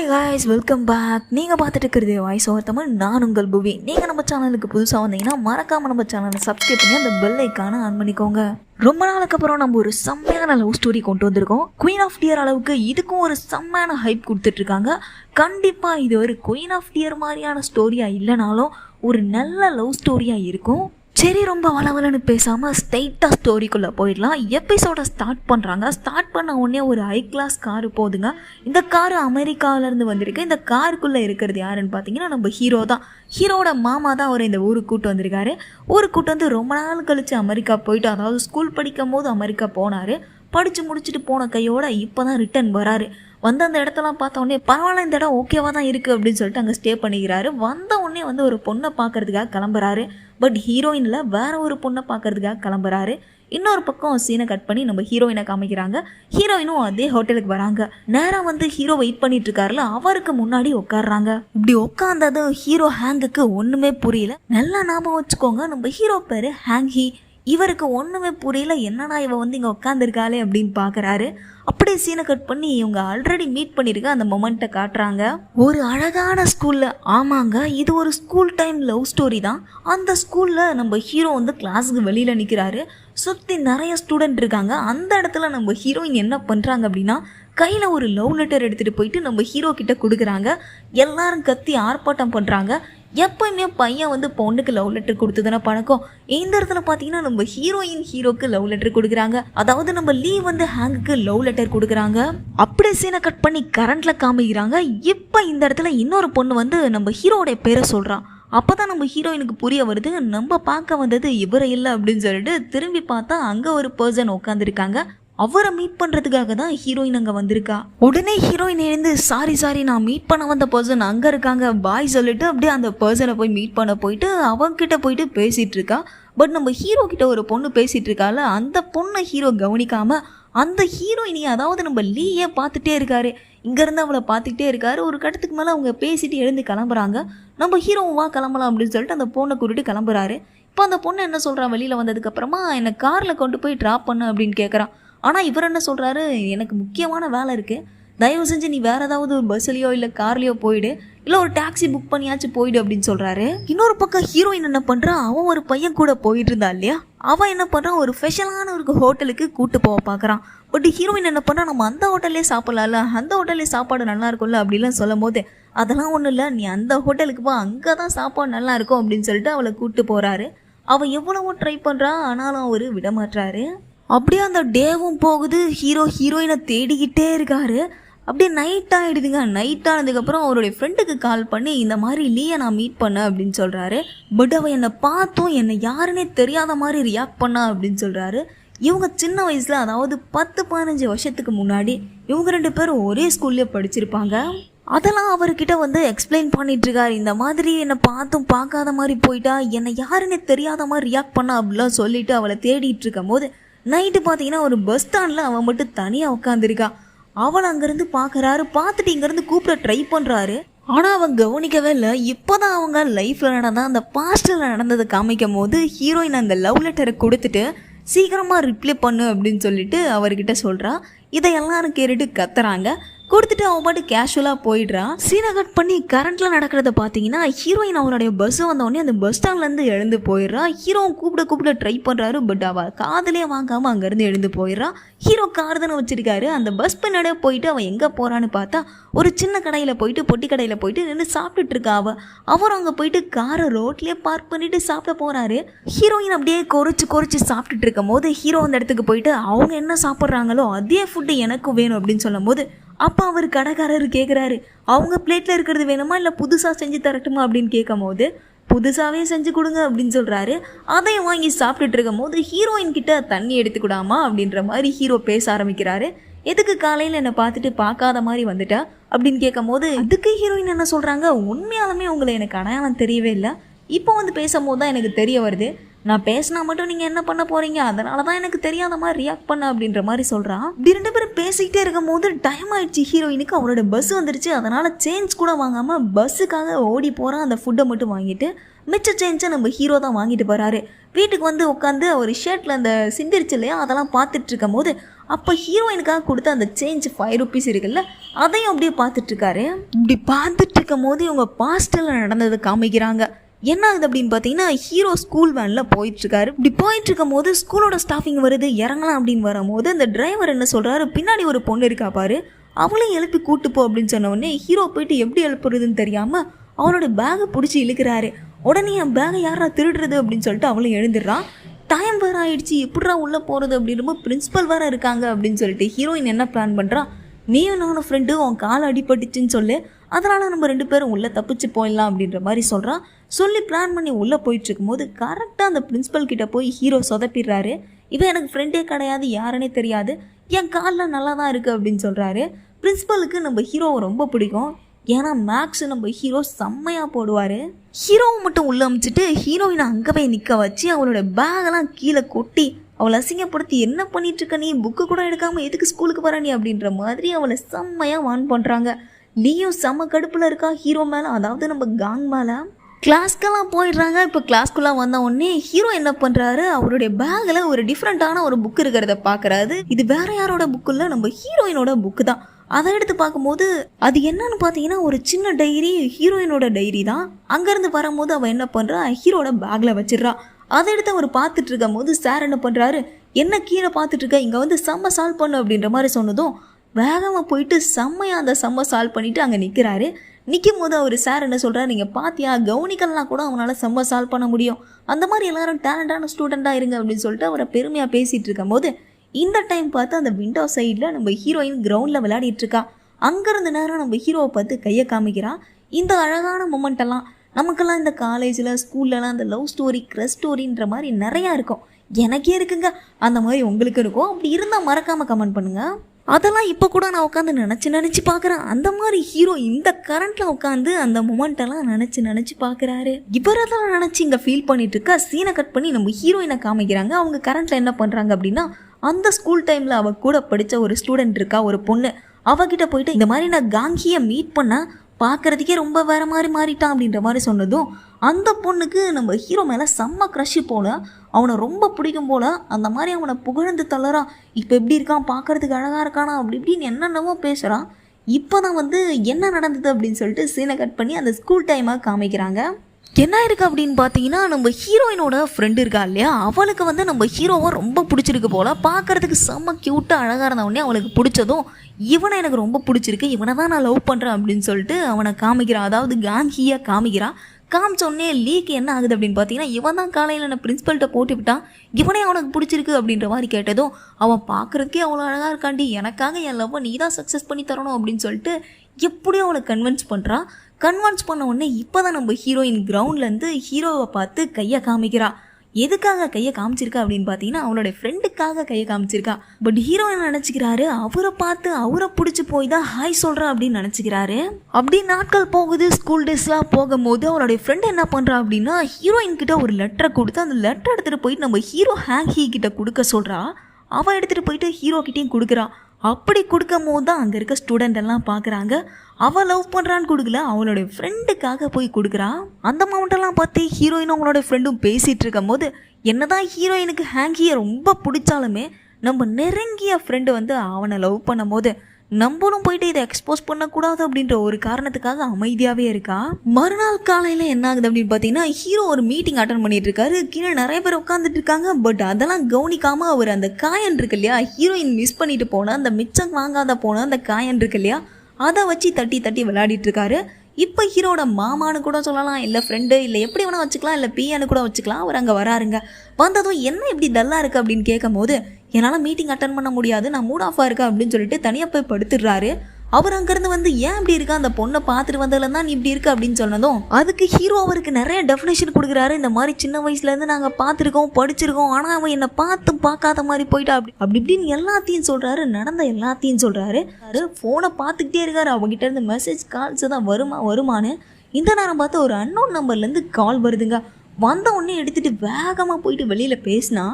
Hi guys welcome back நீங்கள் பார்த்துட்டு இருக்கிறது வாய்ஸ் ஓவர் தமிழ். நான் உங்கள் புவி. நீங்கள் நம்ம சேனலுக்கு புதுசாக வந்தீங்கன்னா மறக்காமல் நம்ம சேனலை சப்ஸ்கிரைப் பண்ணி அந்த பெல் ஆன் பண்ணிக்கோங்க. ரொம்ப நாளுக்கு அப்புறம் நம்ம ஒரு செம்மையான லவ் ஸ்டோரி கொண்டு வந்திருக்கோம். குயின் ஆஃப் டியர் அளவுக்கு இதுக்கும் ஒரு செம்மையான ஹைப் கொடுத்துட்டு இருக்காங்க கண்டிப்பாக இது ஒரு குயின் ஆஃப் டியர் மாதிரியான ஸ்டோரியாக இல்லைனாலும் ஒரு நல்ல லவ் ஸ்டோரியாக இருக்கும். சரி ரொம்ப வளவலன்னு பேசாமல் ஸ்ட்ரைட்டாக ஸ்டோரிக்குள்ளே போயிடலாம். எபிசோடை ஸ்டார்ட் பண்ணுறாங்க ஸ்டார்ட் பண்ண உடனே ஒரு ஹை கிளாஸ் காரு போதுங்க. இந்த காரு அமெரிக்காவிலேருந்து வந்திருக்கு. இந்த காருக்குள்ளே இருக்கிறது யாருன்னு பார்த்தீங்கன்னா நம்ம ஹீரோ தான். ஹீரோட மாமா தான் அவர் இந்த ஊருக்கு கூட்டு வந்திருக்காரு. ஊருக்கு கூட்டு வந்து ரொம்ப நாள் கழித்து அமெரிக்கா போயிட்டு அதாவது ஸ்கூல் படிக்கும் போது அமெரிக்கா போனார். படித்து முடிச்சுட்டு போன கையோட இப்போ தான் ரிட்டர்ன் வராரு. வந்து அந்த இடத்தெல்லாம் பார்த்த உடனே பரவாயில்ல இந்த இடம் ஓகேவா தான் இருக்குது அப்படின்னு சொல்லிட்டு அங்கே ஸ்டே பண்ணிக்கிறாரு. வந்த உடனே வந்து ஒரு பொண்ணை பார்க்கறதுக்காக கிளம்புறாரு. பட் ஹீரோயினில் வேற ஒரு பொண்ணை பார்க்கறதுக்காக கிளம்புறாரு. இன்னொரு பக்கம் சீனை கட் பண்ணி நம்ம ஹீரோயினை காமிக்கிறாங்க. ஹீரோயினும் அதே ஹோட்டலுக்கு வராங்க. நேராக வந்து ஹீரோ வெயிட் பண்ணிட்டு இருக்காருல அவருக்கு முன்னாடி உட்காடுறாங்க இப்படி உட்காந்ததும் ஹீரோ ஹேங்குக்கு ஒன்றுமே புரியல. நல்லா ஞாபகம் வச்சுக்கோங்க நம்ம ஹீரோ பேர் ஹேங் ஹி இவருக்கு ஒன்றுமே புரியல என்னடா இவ வந்து இங்கே உட்காந்துருக்காளே அப்படின்னு பார்க்குறாரு அப்படியே சீனை கட் பண்ணி இவங்க ஆல்ரெடி மீட் பண்ணியிருக்க அந்த மொமெண்ட்டை காட்டுறாங்க. ஒரு அழகான ஸ்கூலில் ஆமாங்க இது ஒரு ஸ்கூல் டைம் லவ் ஸ்டோரி தான். அந்த ஸ்கூலில் நம்ம ஹீரோ வந்து கிளாஸுக்கு வெளியில் நிற்கிறாரு சுற்றி நிறைய ஸ்டூடெண்ட் இருக்காங்க. அந்த இடத்துல நம்ம ஹீரோயின் என்ன பண்ணுறாங்க அப்படின்னா கையில் ஒரு லவ் லெட்டர் எடுத்துகிட்டு போயிட்டு நம்ம ஹீரோ கிட்ட கொடுக்குறாங்க. எல்லாரும் கத்தி ஆர்ப்பாட்டம் பண்ணுறாங்க எப்பயுமே பையன் வந்து பொண்ணுக்கு லவ் லெட்டர் கொடுத்ததுனா பழக்கம். இந்த இடத்துல பார்த்தீங்கன்னா நம்ம ஹீரோயின் ஹீரோக்கு லவ் லெட்டர் கொடுக்குறாங்க. அதாவது நம்ம லீ வந்து ஹேங்குக்கு லவ் லெட்டர் கொடுக்குறாங்க. அப்படியே சீனை கட் பண்ணி கரண்ட்ல காமிக்கிறாங்க. இப்போ இந்த இடத்துல இன்னொரு பொண்ணு வந்து நம்ம ஹீரோடைய பேரை சொல்கிறான் அப்போ தான் நம்ம ஹீரோயினுக்கு புரிய வருது. நம்ம பார்க்க வந்தது இவரை இல்லை அப்படின்னு சொல்லிட்டு திரும்பி பார்த்தா அங்கே ஒரு பர்சன் உட்காந்துருக்காங்க அவரை மீட் பண்ணுறதுக்காக தான் ஹீரோயின் அங்கே வந்திருக்கா. உடனே ஹீரோயின் எழுந்து சாரி சாரி நான் மீட் பண்ண வந்த பர்சன் அங்கே இருக்காங்க. பாய் சொல்லிட்டு அப்படியே அந்த பர்சனை போய் மீட் பண்ண போயிட்டு அவங்கிட்ட போயிட்டு பேசிகிட்டு இருக்கா. பட் நம்ம ஹீரோ கிட்ட ஒரு பொண்ணு பேசிகிட்டு இருக்கால அந்த பொண்ணை ஹீரோ கவனிக்காமல் அந்த ஹீரோயினி அதாவது நம்ம லீயே பார்த்துட்டே இருக்காரு. இங்கேருந்து அவளை பார்த்துக்கிட்டே இருக்காரு. ஒரு கட்டத்துக்கு மேலே அவங்க பேசிட்டு எழுந்து கிளம்புறாங்க. நம்ம ஹீரோவும் வா கிளம்பலாம் அப்படின்னு சொல்லிட்டு அந்த பொண்ணை கூட்டிட்டு கிளம்புறாரு. இப்போ அந்த பொண்ணு என்ன சொல்கிறான் வெளியில் வந்ததுக்கப்புறமா என்னை காரில் கொண்டு போய் ட்ராப் பண்ணு அப்படின்னு கேட்குறான் ஆனால் இவர் என்ன சொல்கிறாரு எனக்கு முக்கியமான வேலை இருக்குது தயவு செஞ்சு நீ வேறு ஏதாவது ஒரு பஸ்லேயோ இல்லை கார்லேயோ போயிடு. இல்லை ஒரு டாக்ஸி புக் பண்ணியாச்சும் போயிடு அப்படின்னு சொல்கிறாரு இன்னொரு பக்கம் ஹீரோயின் என்ன பண்ணுறா அவன் ஒரு பையன் கூட போயிட்டு இருந்தா இல்லையா? அவன் என்ன பண்ணுறான் ஒரு ஸ்பெஷலான ஒரு ஹோட்டலுக்கு கூட்டு போக பார்க்குறான் பட் ஹீரோயின் என்ன பண்ணால் நம்ம அந்த ஹோட்டல்லே சாப்பிட்லாம்ல. அந்த ஹோட்டல்லே சாப்பாடு நல்லா இருக்கும்ல அப்படிலாம் சொல்லும் போது அதெல்லாம் ஒன்றும் இல்லை. நீ அந்த ஹோட்டலுக்கு போ. அங்கே தான் சாப்பாடு நல்லா இருக்கும். அப்படின்னு சொல்லிட்டு அவளை கூப்பிட்டு போகிறாரு அவள் எவ்வளவோ ட்ரை பண்ணுறா ஆனாலும் அவர் விடமாட்டுறாரு அப்படியே அந்த டேவும் போகுது. ஹீரோ ஹீரோயினை தேடிக்கிட்டே இருக்காரு. அப்படியே நைட் ஆகிடுதுங்க நைட் ஆனதுக்கப்புறம் அவருடைய ஃப்ரெண்டுக்கு கால் பண்ணி இந்த மாதிரி லீயை நான் மீட் பண்ணேன் அப்படின்னு சொல்கிறாரு பட் அவள் என்னை பார்த்தும் என்னை யாருன்னே தெரியாத மாதிரி ரியாக்ட் பண்ணா அப்படின்னு சொல்கிறாரு இவங்க சின்ன வயசில் அதாவது பத்து பதினஞ்சு வருஷத்துக்கு முன்னாடி இவங்க ரெண்டு பேரும் ஒரே ஸ்கூல்லேயே படிச்சிருப்பாங்க. அதெல்லாம் அவர்கிட்ட வந்து எக்ஸ்பிளைன் பண்ணிட்டுருக்காரு இந்த மாதிரி என்னை பார்த்தும் பார்க்காத மாதிரி போயிட்டா என்னை யாருன்னே தெரியாத மாதிரி ரியாக்ட் பண்ணா அப்படிலாம் சொல்லிட்டு அவளை தேடிட்டு இருக்கும் போது நைட்டு பார்த்தீங்கன்னா ஒரு பஸ் ஸ்டாண்டில் அவன் மட்டும் தனியாக உட்காந்துருக்கா அவள் அங்கேருந்து பார்க்குறாரு பார்த்துட்டு இங்கேருந்து கூப்பிட ட்ரை பண்ணுறாரு ஆனால் அவன் கவனிக்கவே இல்லை. இப்போ தான் அவங்க லைஃப்பில் நடந்தால் அந்த பாஸ்டில் நடந்ததை காமிக்கும் போது ஹீரோயின் அந்த லவ் லெட்டரை கொடுத்துட்டு சீக்கிரமாக ரிப்ளை பண்ணு அப்படின்னு சொல்லிட்டு அவர்கிட்ட சொல்கிறா இதை எல்லாரும் கேட்டுட்டு கத்துறாங்க. கொடுத்துட்டு அவன் பாட்டு கேஷுவலாக போயிடுறா. சீனை கட் பண்ணி கரண்ட்டில் நடக்கிறத பார்த்தீங்கன்னா ஹீரோயின் அவனுடைய பஸ் வந்தவொடனே அந்த பஸ் ஸ்டாண்ட்லேருந்து எழுந்து போயிடுறா. ஹீரோவும் கூப்பிட கூப்பிட ட்ரை பண்ணுறாரு பட் அவள் காதலே வாங்காமல் அங்கேருந்து எழுந்து போயிடுறா. ஹீரோ கார் தானே வச்சிருக்காரு. அந்த பஸ் பின்னாடியே போயிட்டு அவன் எங்கே போகிறான்னு பார்த்தா ஒரு சின்ன கடையில் போயிட்டு பொட்டி கடையில் போயிட்டு நின்று சாப்பிட்டுட்டு இருக்கா அவள் அவரும் அங்கே போயிட்டு காரை ரோட்லேயே பார்க் பண்ணிட்டு சாப்பிட போகிறாரு ஹீரோயின் அப்படியே குறைச்சி குறைச்சி சாப்பிட்டுட்டு இருக்கும் போது ஹீரோ அந்த இடத்துக்கு போயிட்டு அவங்க என்ன சாப்பிட்றாங்களோ அதே ஃபுட்டு எனக்கும் வேணும் அப்படின்னு சொல்லும் போது அப்போ அவர் கடைக்காரர் கேட்குறாரு அவங்க பிளேட்டில் இருக்கிறது வேணுமா இல்லை புதுசாக செஞ்சு தரட்டுமா அப்படின்னு கேட்கும் போது புதுசாகவே செஞ்சு கொடுங்க அப்படின்னு சொல்கிறாரு அதையும் வாங்கி சாப்பிட்டுட்டு இருக்கும் போது ஹீரோயின் கிட்ட தண்ணி எடுத்துக்கூடாமா அப்படின்ற மாதிரி ஹீரோ பேச ஆரம்பிக்கிறாரு. எதுக்கு காலையில் என்னை பார்த்துட்டு பார்க்காத மாதிரி வந்துட்டா? அப்படின்னு கேட்கும் போது அதுக்கு ஹீரோயின் என்ன சொல்கிறாங்க உண்மையாலுமே உங்களை எனக்கு அடையாளம் தெரியவே இல்லை. இப்போ வந்து பேசும்போது தான் எனக்கு தெரிய வருது. நான் பேசினா மட்டும் நீங்கள் என்ன பண்ண போகிறீங்க அதனால தான் எனக்கு தெரியாத மாதிரி ரியாக்ட் பண்ண அப்படின்ற மாதிரி சொல்கிறான் இப்படி ரெண்டு பேரும் பேசிக்கிட்டே இருக்கும் போது டைம் ஆயிடுச்சு. ஹீரோயினுக்கு அவரோட பஸ் வந்துருச்சு. அதனால் சேஞ்ச் கூட வாங்காமல் பஸ்ஸுக்காக ஓடி போகிறான் அந்த ஃபுட்டை மட்டும் வாங்கிட்டு மிச்ச சேஞ்சை நம்ம ஹீரோ தான் வாங்கிட்டு போகிறாரு வீட்டுக்கு வந்து உட்காந்து அவர் ஷர்ட்டில் அந்த சிந்திரிச்சு இல்லையா? அதெல்லாம் பார்த்துட்டு இருக்கும் போது அப்போ ஹீரோயினுக்காக கொடுத்த அந்த சேஞ்ச் ஃபைவ் ருபீஸ் இருக்குல்ல? அதையும் அப்படியே பார்த்துட்டு இருக்காரு. இப்படி பார்த்துட்டு இருக்கும் போது இவங்க பாஸ்டில் நடந்ததை காமிக்கிறாங்க. என்ன ஆகுது அப்படின்னு பார்த்தீங்கன்னா ஹீரோ ஸ்கூல் வேனில் போயிட்டுருக்காரு. இப்படி போயிட்டு இருக்கும் போது ஸ்கூலோட ஸ்டாஃபிங் வருது இறங்கலாம் அப்படின்னு வரும்போது அந்த டிரைவர் என்ன சொல்கிறாரு பின்னாடி ஒரு பொண்ணு இருக்கா பாரு அவளையும் எழுப்பி கூட்டு போ அப்படின்னு சொன்ன உடனே ஹீரோ போயிட்டு எப்படி எழுப்புறதுன்னு தெரியாமல் அவனோட பேகை பிடிச்சி இழுக்கிறாரு. உடனே என் பேகை யாரா திருடுறது அப்படின்னு சொல்லிட்டு அவளும் எழுந்துடுறான். டைம் வேறு ஆயிடுச்சு எப்படிரா உள்ளே போகிறது அப்படின்றப்போ பிரின்ஸிபல் வேறு இருக்காங்க அப்படின்னு சொல்லிட்டு ஹீரோயின் என்ன பிளான் பண்ணுறான் நீயும் நானும் ஃப்ரெண்டு உன் கால் அடிபட்டுச்சுன்னு சொல்லு. அதனால் நம்ம ரெண்டு பேரும் உள்ளே தப்பிச்சு போயிடலாம் அப்படின்ற மாதிரி சொல்கிறான் சொல்லி பிளான் பண்ணி உள்ளே போயிட்டுருக்கும்போது கரெக்டாக அந்த பிரின்ஸிபல் கிட்டே போய் ஹீரோ சொதப்பிடுறாரு. இவன் எனக்கு ஃப்ரெண்டே கிடையாது யாருன்னே தெரியாது. என் காலில் நல்லா தான் இருக்குது அப்படின்னு சொல்கிறாரு பிரின்ஸிபலுக்கு நம்ம ஹீரோவை ரொம்ப பிடிக்கும். ஏன்னா மேக்ஸ் நம்ம ஹீரோ செம்மையாக போடுவார். ஹீரோவை மட்டும் உள்ள அமைச்சிட்டு ஹீரோயினை அங்கே போய் நிற்க வச்சு அவளோட பேகெல்லாம் கீழே கொட்டி அவளை அசிங்கப்படுத்தி என்ன பண்ணிட்டு இருக்க நீ? புக்கு கூட எடுக்காமல் எதுக்கு ஸ்கூலுக்கு வர நீ அப்படின்ற மாதிரி அவளை செம்மையாக வான் பண்ணுறாங்க நீயும் செம்ம கடுப்பில் இருக்கா ஹீரோ மேலே? அதாவது நம்ம காங் மேலே. கிளாஸ்க்கெல்லாம் போயிடுறாங்க. இப்போ கிளாஸ்க்குள்ளே வந்த உடனே ஹீரோ என்ன பண்ணுறாரு அவருடைய பேக்கில் ஒரு டிஃப்ரெண்ட்டான ஒரு புக் இருக்கிறத பார்க்குறாரு இது வேற யாரோட புக்கு இல்லை நம்ம ஹீரோயினோட புக்கு தான். அதை எடுத்து பார்க்கும்போது அது என்னன்னு பார்த்தீங்கன்னா ஒரு சின்ன டைரி ஹீரோயினோட டைரி தான். அங்கேருந்து வரும்போது அவள் என்ன பண்ணுறா ஹீரோட பேக்கில் வச்சிடுறா. அதை எடுத்து அவர் பார்த்துட்டு இருக்கும் போது சார் என்ன பண்ணுறாரு என்ன கீழே பார்த்துட்டு இருக்க இங்கே வந்து செம்ம சால்வ் பண்ணு அப்படின்ற மாதிரி சொன்னதும் வேகமாக போயிட்டு செம்மையாக அந்த செம்ம சால்வ் பண்ணிவிட்டு அங்கே நிற்கிறாரு நிற்கும் போது அவர் சார் என்ன சொல்கிறார் நீங்கள் பார்த்தியா கவனிக்கலாம் கூட அவனால் செம்ம சால்வ் பண்ண முடியும். அந்த மாதிரி எல்லாரும் டேலண்டான ஸ்டூடெண்ட்டாக இருங்க அப்படின்னு சொல்லிட்டு அவரை பெருமையாக பேசிகிட்டு இருக்கும்போது இந்த டைம் பார்த்து அந்த விண்டோ சைடில் நம்ம ஹீரோயின் கிரவுண்டில் விளையாடிட்டு இருக்கா அங்கேருந்து நேரம் நம்ம ஹீரோவை பார்த்து கையை காமிக்கிறான் இந்த அழகான மூமெண்ட் எல்லாம் நமக்கெல்லாம் இந்த காலேஜில் ஸ்கூல்லலாம் அந்த லவ் ஸ்டோரி க்ரஸ் ஸ்டோரின்ற மாதிரி நிறையா இருக்கும். எனக்கே இருக்குங்க. அந்த மாதிரி உங்களுக்கு இருக்கும் அப்படி இருந்தால் மறக்காமல் கமெண்ட் பண்ணுங்கள் அதெல்லாம் இப்போ கூட நான் உட்காந்து நினச்சி நினச்சி பார்க்குறேன். அந்த மாதிரி ஹீரோ இந்த கரண்ட்டில் உட்காந்து அந்த மூமெண்ட்டெல்லாம் நினச்சி நினச்சி பார்க்குறாரு. இவரெல்லாம் நினச்சி இங்கே ஃபீல் பண்ணிட்டு இருக்கா? சீனை கட் பண்ணி நம்ம ஹீரோயினை காமிக்கிறாங்க. அவங்க கரண்ட்டில் என்ன பண்ணுறாங்க அப்படின்னா அந்த ஸ்கூல் டைமில் அவ கூட படித்த ஒரு ஸ்டூடெண்ட் இருக்கா ஒரு பொண்ணு. அவகிட்ட போயிட்டு இந்த மாதிரி நான் காங்கியை மீட் பண்ணால் பார்க்குறதுக்கே ரொம்ப வேறு மாதிரி மாறிட்டான் அப்படின்ற மாதிரி சொன்னதும் அந்த பொண்ணுக்கு நம்ம ஹீரோ மேலே செம்ம க்ரஷ் போல் அவனை ரொம்ப பிடிக்கும் போல் அந்த மாதிரி அவனை புகழ்ந்து தள்ளறான் இப்போ எப்படி இருக்கான் பார்க்கறதுக்கு அழகாக இருக்கானா அப்படி இப்படின்னு என்னென்னமோ பேசுகிறான் இப்போ தான் வந்து என்ன நடந்தது அப்படின்னு சொல்லிட்டு சீனை கட் பண்ணி அந்த ஸ்கூல் டைமாக காமிக்கிறாங்க. என்ன இருக்கு அப்படின்னு பார்த்தீங்கன்னா நம்ம ஹீரோயினோட ஃப்ரெண்டு இருக்கா இல்லையா? அவளுக்கு வந்து நம்ம ஹீரோவை ரொம்ப பிடிச்சிருக்கு போல. பார்க்கறதுக்கு செம்ம க்யூட்டாக அழகாக இருந்த உடனே அவளுக்கு பிடிச்சதும் இவனை எனக்கு ரொம்ப பிடிச்சிருக்கு. இவனை தான் நான் லவ் பண்ணுறேன் அப்படின்னு சொல்லிட்டு அவனை காமிக்கிறான் அதாவது காங்கியாக காமிக்கிறான் காமிச்ச உடனே லீக் என்ன ஆகுது அப்படின்னு பார்த்தீங்கன்னா இவன் தான் காலையில் நான் பிரின்ஸிபல்கிட்ட போட்டு விட்டான். இவனே அவனுக்கு பிடிச்சிருக்கு அப்படின்ற மாதிரி கேட்டதும் அவன் பார்க்குறதுக்கே அவ்வளோ அழகாக இருக்காண்டி. எனக்காக என் லவ்வை நீ தான் சக்ஸஸ் பண்ணி தரணும் அப்படின்னு சொல்லிட்டு எப்படியும் அவளை கன்வின்ஸ் பண்ணுறான் கன்வான்ஸ் பண்ண உடனே இப்போ தான் நம்ம ஹீரோயின் கிரவுண்ட்லேருந்து ஹீரோவை பார்த்து கையை காமிக்கிறா. எதுக்காக கையை காமிச்சிருக்கா அப்படின்னு பார்த்தீங்கன்னா அவளோட ஃப்ரெண்டுக்காக கையை காமிச்சிருக்கா. பட் ஹீரோ என்ன நினச்சிக்கிறாரு? அவரை பார்த்து அவரை பிடிச்சி போய் தான் ஹாய் சொல்கிறா அப்படின்னு நினச்சிக்கிறாரு. அப்படி நாட்கள் போகுது ஸ்கூல் டேஸ்லாம் போகும்போது அவளுடைய ஃப்ரெண்டு என்ன பண்ணுறா அப்படின்னா ஹீரோயின் கிட்ட ஒரு லெட்டரை கொடுத்து அந்த லெட்டர் எடுத்துகிட்டு போயிட்டு நம்ம ஹீரோ ஹேங் ஹீ கிட்ட கொடுக்க சொல்கிறா அவள் எடுத்துகிட்டு போயிட்டு ஹீரோ கிட்டேயும் கொடுக்குறா. அப்படி கொடுக்கும் போது தான் அங்கே இருக்க ஸ்டூடெண்ட் எல்லாம் பார்க்குறாங்க அவள் லவ் பண்ணுறான்னு கொடுக்கல அவளோட ஃப்ரெண்டுக்காக போய் கொடுக்குறா. அந்த மவுண்ட்டெல்லாம் பார்த்து ஹீரோயினும் அவங்களோட ஃப்ரெண்டும் பேசிகிட்டு இருக்கும் போது என்னதான் ஹீரோயினுக்கு ஹேங்கியை ரொம்ப பிடிச்சாலுமே நம்ம நெருங்கிய ஃப்ரெண்டு வந்து அவனை லவ் பண்ணும் போது நம்மளும் போயிட்டு இதை எக்ஸ்போஸ் பண்ணக்கூடாது அப்படின்ற ஒரு காரணத்துக்காக அமைதியாகவே இருக்கா? மறுநாள் காலையில் என்ன ஆகுது அப்படின்னு பார்த்தீங்கன்னா ஹீரோ ஒரு மீட்டிங் அட்டன் பண்ணிட்டு இருக்காரு. கீழே நிறைய பேர் உட்காந்துட்டு இருக்காங்க. பட் அதெல்லாம் கவனிக்காம அவர் அந்த காயன் இருக்கு இல்லையா? ஹீரோயின் மிஸ் பண்ணிட்டு போன அந்த மிச்சம் வாங்காத போன அந்த காயன் இருக்கு இல்லையா? அதை வச்சு தட்டி தட்டி விளையாடிட்டு இருக்காரு. இப்போ ஹீரோட மாமான்னு கூட சொல்லலாம். இல்லை ஃப்ரெண்டு இல்லை எப்படி வேணால் வச்சுக்கலாம். இல்லை பிஎன்னு கூட வச்சுக்கலாம். அவர் அங்கே வராருங்க. வந்ததும் என்ன இப்படி டல்லாக இருக்குது அப்படின்னு கேட்கும் போது என்னால் மீட்டிங் அட்டன் பண்ண முடியாது நான் மூட் ஆஃபாக இருக்கேன் அப்படின்னு சொல்லிட்டு தனியாக போய் படுத்துடுறாரு. அவர் அங்கேருந்து வந்து ஏன் இப்படி இருக்கா? அந்த பொண்ணை பார்த்துட்டு வந்ததுல தான் நீ இப்படி இருக்க? அப்படின்னு சொன்னதும் அதுக்கு ஹீரோ அவருக்கு நிறைய டெஃபினேஷன் கொடுக்குறாரு. இந்த மாதிரி சின்ன வயசுலேருந்து நாங்கள் பார்த்துருக்கோம் படிச்சிருக்கோம். ஆனால் அவன் என்னை பார்த்து பார்க்காத மாதிரி போயிட்டா. அப்படி அப்படி இப்படின்னு எல்லாத்தையும் சொல்கிறாரு நடந்த எல்லாத்தையும் சொல்கிறாரு ஃபோனை பார்த்துக்கிட்டே இருக்காரு. அவங்ககிட்ட இருந்து மெசேஜ் கால்ஸ் தான் வருமா வருமானு இந்த நேரம் பார்த்து ஒரு அன்னோன் நம்பர்லேருந்து கால் வருதுங்க. வந்த உடனே எடுத்துகிட்டு வேகமாக போயிட்டு வெளியில் பேசினா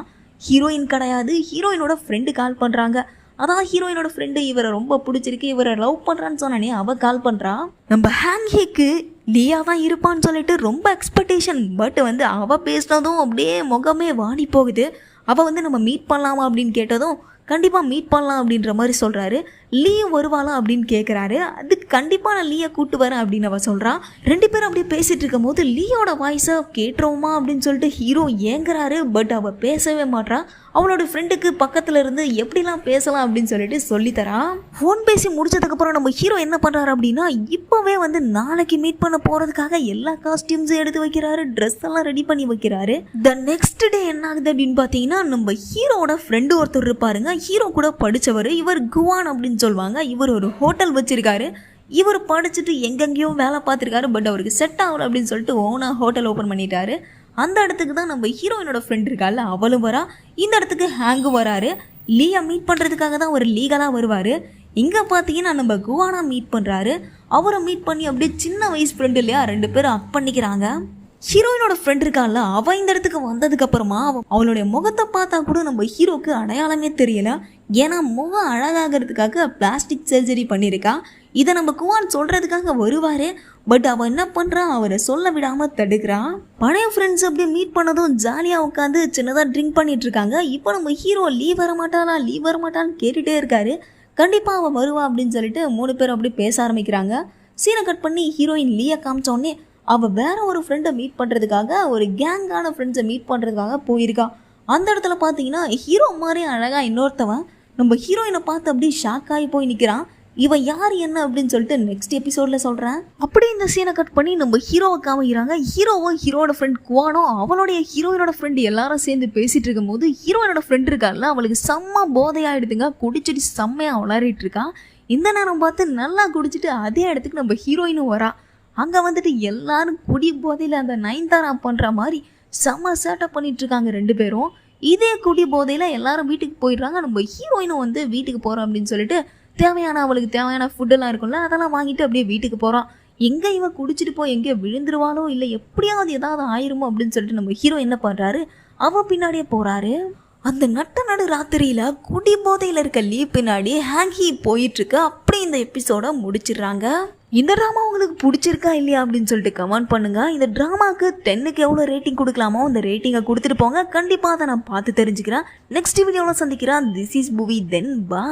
ஹீரோயின் கிடையாது. ஹீரோயினோட ஃப்ரெண்டு கால் பண்ணுறாங்க அதான் ஹீரோயினோட ஃப்ரெண்டு இவரை ரொம்ப பிடிச்சிருக்கு. இவரை லவ் பண்ணுறான்னு சொன்னானே அவள் கால் பண்ணுறா நம்ம ஹேங்ஹேக்கு லியா தான் இருப்பான்னு சொல்லிட்டு ரொம்ப எக்ஸ்பெக்டேஷன் பட் வந்து அவள் பேசினதும் அப்படியே முகமே வாடி போகுது. அவள் வந்து நம்ம மீட் பண்ணலாமா அப்படின்னு கேட்டதும் கண்டிப்பாக மீட் பண்ணலாம் அப்படின்ற மாதிரி சொல்கிறாரு லீயும் வருவாளா அப்படின்னு கேட்குறாரு அதுக்கு கண்டிப்பாக நான் லீயை கூட்டு வரேன் அப்படின்னு அவள் சொல்கிறான் ரெண்டு பேரும் அப்படியே பேசிகிட்டு இருக்கும்போது லீயோட வாய்ஸை கேட்டுருவோமா அப்படின்னு சொல்லிட்டு ஹீரோ ஏங்குறாரு பட் அவள் பேசவே மாட்டான் அவளோட ஃப்ரெண்டுக்கு பக்கத்தில் இருந்து எப்படிலாம் பேசலாம் அப்படின்னு சொல்லிட்டு சொல்லித்தரான் ஃபோன் பேசி முடிச்சதுக்கப்புறம் நம்ம ஹீரோ என்ன பண்ணுறாரு அப்படின்னா இப்போவே வந்து நாளைக்கு மீட் பண்ண போகிறதுக்காக எல்லா காஸ்டியூம்ஸும் எடுத்து வைக்கிறாரு ட்ரெஸ் எல்லாம் ரெடி பண்ணி வைக்கிறாரு. த நெக்ஸ்ட் டே என்ன ஆகுது அப்படின்னு பார்த்தீங்கன்னா நம்ம ஹீரோவோட ஃப்ரெண்டு ஒருத்தர் இருப்பாருங்க. ஹீரோ கூட படித்தவர் இவர் குவான் அப்படின்னு சொல்லுவாங்க. இவர் ஒரு ஹோட்டல் வச்சுருக்காரு. இவர் படிச்சுட்டு எங்கெங்கேயோ வேலை பார்த்துருக்காரு. பட் அவருக்கு செட் ஆகல அப்படின்னு சொல்லிட்டு ஓனாக ஹோட்டல் ஓப்பன் பண்ணிட்டாரு. அந்த இடத்துக்கு தான் நம்ம ஹீரோயினோட ஃப்ரெண்ட் இருக்கால அவளும் வரா. இந்த இடத்துக்கு ஹேங்கு வராரு. லீயா மீட் பண்ணுறதுக்காக தான் ஒரு லீகலாக வருவார். இங்கே பார்த்தீங்கன்னா நம்ம குவானா மீட் பண்ணுறாரு அவரை மீட் பண்ணி அப்படியே சின்ன வயசு ஃப்ரெண்டு இல்லையா? ரெண்டு பேரும் அப் பண்ணிக்கிறாங்க. ஹீரோயினோட ஃப்ரெண்ட் இருக்கான்ல அவன் இந்த இடத்துக்கு வந்ததுக்கு அப்புறமா அவளுடைய முகத்தை பார்த்தா கூட நம்ம ஹீரோக்கு அடையாளமே தெரியல. ஏன்னா முகம் அழகாகிறதுக்காக பிளாஸ்டிக் சர்ஜரி பண்ணியிருக்கா. இதை நம்ம குவான் சொல்றதுக்காக வருவாரு. பட் அவன் என்ன பண்ணுறான் அவரை சொல்ல விடாம தடுக்கிறான் பழைய ஃப்ரெண்ட்ஸ் அப்படியே மீட் பண்ணதும் ஜாலியாக உட்காந்து சின்னதாக ட்ரிங்க் பண்ணிட்டு இருக்காங்க இப்போ நம்ம ஹீரோ லீவ் வர மாட்டாளா லீவ் வர மாட்டான்னு கேட்டுட்டே இருக்காரு. கண்டிப்பாக அவன் வருவா அப்படின்னு சொல்லிட்டு மூணு பேரும் அப்படியே பேச ஆரம்பிக்கிறாங்க. சீனை கட் பண்ணி ஹீரோயின் லீயை காமிச்ச உடனே அவள் வேற ஒரு ஃப்ரெண்டை மீட் பண்ணுறதுக்காக ஒரு கேங்கான ஃப்ரெண்ட்ஸை மீட் பண்ணுறதுக்காக போயிருக்கா. அந்த இடத்துல பார்த்தீங்கன்னா ஹீரோ மாதிரி அழகாக இன்னொருத்தவன் நம்ம ஹீரோயினை பார்த்து அப்படியே ஷாக் ஆகி போய் நிற்கிறான் இவன் யார் என்ன அப்படின்னு சொல்லிட்டு நெக்ஸ்ட் எபிசோடில் சொல்கிறேன் அப்படியே இந்த சீனை கட் பண்ணி நம்ம ஹீரோவை காமிக்கிறாங்க. ஹீரோவும் ஹீரோட ஃப்ரெண்ட் குவானோ அவளுடைய ஹீரோயினோட ஃப்ரெண்டு எல்லாரும் சேர்ந்து பேசிகிட்டு இருக்கும்போது ஹீரோயினோட ஃப்ரெண்ட் இருக்கால அவளுக்கு செம்ம போதையாயிடுதுங்க குடிச்சிட்டு செம்மையாக விளாடிட்டு இருக்கா. இந்த நேரம் பார்த்து நல்லா குடிச்சிட்டு அதே இடத்துக்கு நம்ம ஹீரோயினும் வரா. அங்கே வந்துட்டு எல்லாரும் குடி போதையில் அந்த நயன்தாரா பண்ணுற மாதிரி செம சேட்டை பண்ணிட்டு இருக்காங்க ரெண்டு பேரும். இதே குடி போதையில் எல்லாரும் வீட்டுக்கு போயிடுறாங்க. நம்ம ஹீரோயினும் வந்து வீட்டுக்கு போகிறோம் அப்படின்னு சொல்லிட்டு தேவையான அவளுக்கு தேவையான ஃபுட்டெல்லாம் இருக்கும்ல அதெல்லாம் வாங்கிட்டு அப்படியே வீட்டுக்கு போகிறான் எங்கே இவன் குடிச்சிட்டு போய் எங்கேயோ விழுந்துருவாளோ இல்லை எப்படியாவது ஏதாவது ஆயிருமோ அப்படின்னு சொல்லிட்டு நம்ம ஹீரோ என்ன பண்ணுறாரு அவன் பின்னாடியே போகிறாரு அந்த நட்ட நடு ராத்திரியில் குடி போதையில் இருக்க லீ பின்னாடி ஹேங்கி போயிட்டு இருக்கு அப்படி இந்த எபிசோட முடிச்சிடுறாங்க. இந்த ட்ராமா உங்களுக்கு பிடிச்சிருக்கா இல்லையா அப்படின்னு சொல்லிட்டு கமெண்ட் பண்ணுங்க. இந்த ட்ராமாக்கு டென்னுக்கு எவ்வளோ ரேட்டிங் கொடுக்கலாமோ அந்த ரேட்டிங்கை கொடுத்துட்டு போங்க. கண்டிப்பாக அதை நான் பார்த்து தெரிஞ்சுக்கிறேன். நெக்ஸ்ட் வீடியோவில் சந்திக்கிறேன். திஸ் இஸ் புவி தென் பா